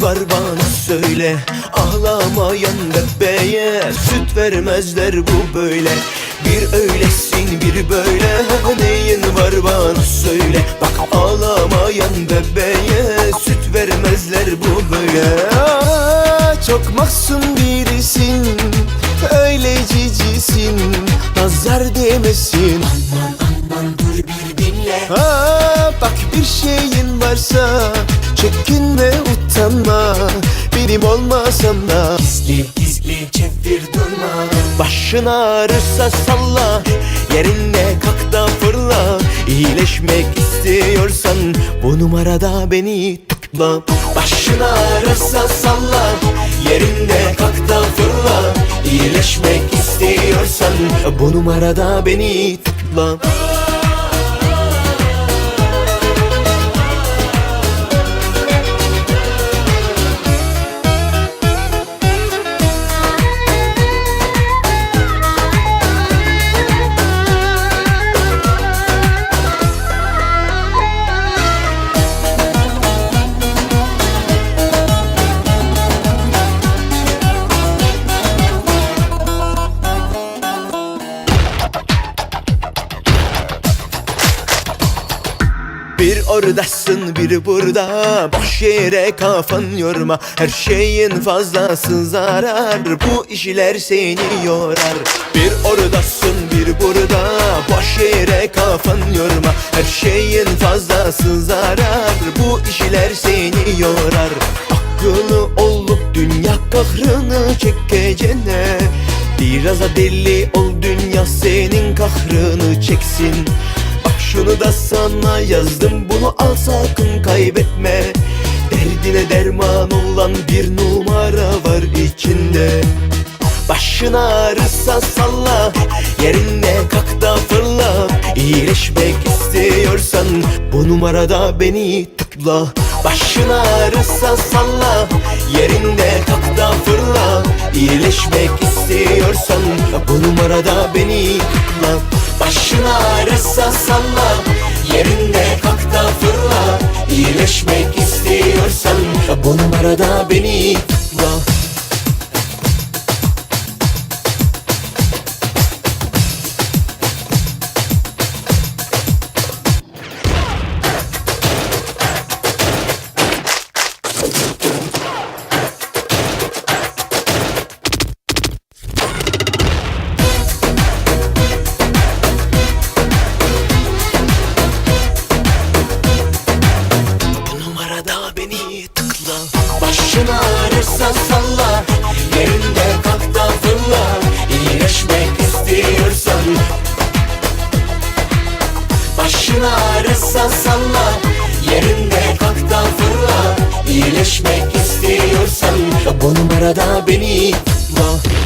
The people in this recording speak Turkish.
var bana söyle. Ağlamayan bebeğe süt vermezler bu böyle. Bir öylesin bir böyle. Neyin var bana söyle. Bak ağlamayan bebeğe süt vermezler bu böyle. Çok mahzun birisin. Öyle cicisin. Nazar değmesin. Aman aman dur bir dinle. Aa, Bak bir şeyin varsa Çekinme utanma Benim olmasam da. Gizli gizli çevir durma. Başın ağrırsa salla Yerinde kalk da fırla. İyileşmek istiyorsan Bu numarada beni tıkla. Başın ağrırsa salla Yerinde kalk da fırla. İyileşmek istiyorsan Bu numarada beni tıkla oradasın bir burada. Boş yere kafan yorma. Her şeyin fazlası zarar. Bu işler seni yorar. Bir oradasın bir burada. Boş yere kafan yorma. Her şeyin fazlası zarar. Bu işler seni yorar. Akıllı olup dünya kahrını çekeceğine Biraz da deli ol dünya senin kahrını çeksin şunu da sana yazdım bunu al sakın kaybetme. Derdine derman olan bir numara var içinde. Başın ağrısa salla Yerinde kalk da fırla. İyileşmek istiyorsan Bu numarada beni tıkla. Başın ağrısa salla Yerinde kalk da fırla. İyileşmek istiyorsan Bu numarada beni tıkla Başın ağrısa salla. Yerinde kalk da fırla. İyileşmek istiyorsan Bu numarada beni tıkla Başın ağrırsa salla. Yerinde kalk da fırla. İyileşmek istiyorsan. Başın ağrırsa salla. Yerinde kalk da fırla. İyileşmek istiyorsan. Bu numarada beni tıkla